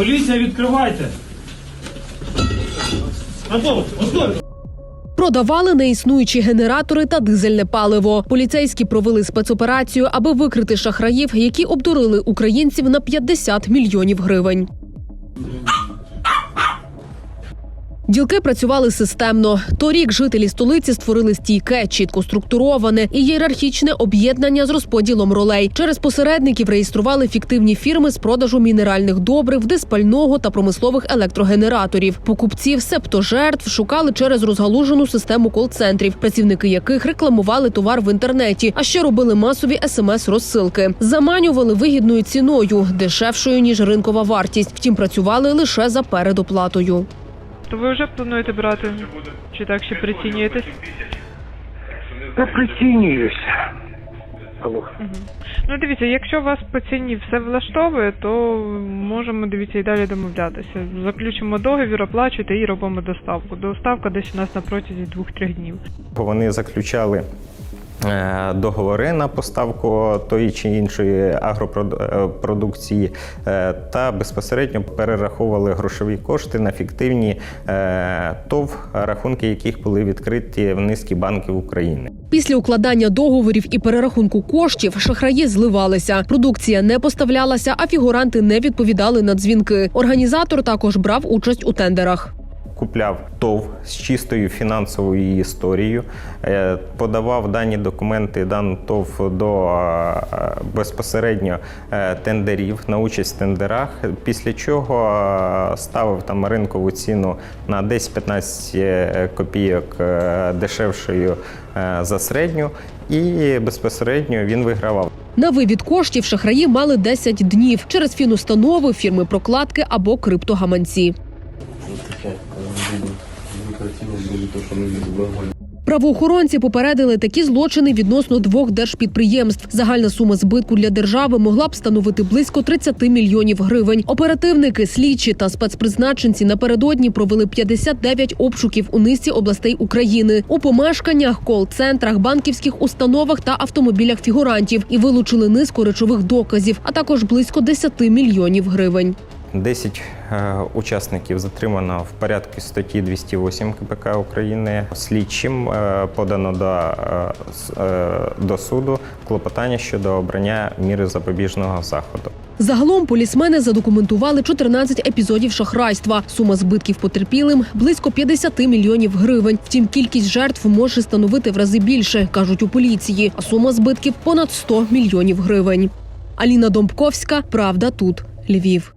Поліція, відкривайте! Продавали неіснуючі генератори та дизельне паливо. Поліцейські провели спецоперацію, аби викрити шахраїв, які обдурили українців на 50 мільйонів гривень. Ділки працювали системно. Торік жителі столиці створили стійке, чітко структуроване і ієрархічне об'єднання з розподілом ролей. Через посередників реєстрували фіктивні фірми з продажу мінеральних добрив, диспального та промислових електрогенераторів. Покупців, себто жертв, шукали через розгалужену систему кол-центрів, працівники яких рекламували товар в інтернеті, а ще робили масові смс-розсилки. Заманювали вигідною ціною, дешевшою ніж ринкова вартість. Втім, працювали лише за передоплатою. То ви вже плануєте брати? Чи так ще прицінюєтесь? Та прицінююсь. Алло. Ну дивіться, якщо вас по ціні все влаштовує, то можемо дивіться і далі домовлятися. Заключимо договір, оплачуйте і робимо доставку. Доставка десь у нас на протязі 2-3 днів. Бо Вони заключали договори на поставку тої чи іншої агропродукції е, та безпосередньо перераховували грошові кошти на фіктивні е, ТОВ, рахунки яких були відкриті в низки банків України. Після укладання договорів і перерахунку коштів шахраї зливалися. Продукція не поставлялася, а фігуранти не відповідали на дзвінки. Організатор також брав участь у тендерах. Купляв ТОВ з чистою фінансовою історією, е, подавав дані документи, дану ТОВ до е, безпосередньо е, тендерів на участь в тендерах. Після чого ставив там ринкову ціну на 10-15 копійок е, дешевшою за середню, і безпосередньо він вигравав. На вивід коштів шахраї мали 10 днів через фінустанови, фірми прокладки або криптогаманці. Правоохоронці попередили такі злочини відносно двох держпідприємств. Загальна сума збитку для держави могла б становити близько 30 мільйонів гривень. Оперативники, слідчі та спецпризначенці напередодні провели 59 обшуків у низці областей України у помешканнях, кол-центрах, банківських установах та автомобілях фігурантів і вилучили низку речових доказів, а також близько 10 мільйонів гривень. 10 е, учасників затримано в порядку статті 208 КПК України. Слідчим е, подано до, е, е, до суду клопотання щодо обрання міри запобіжного заходу. Загалом полісмени задокументували 14 епізодів шахрайства. Сума збитків потерпілим близько 50 мільйонів гривень. Втім, кількість жертв може становити в рази більше, кажуть у поліції. А сума збитків понад 100 мільйонів гривень. Аліна Домбковська, правда, тут Львів.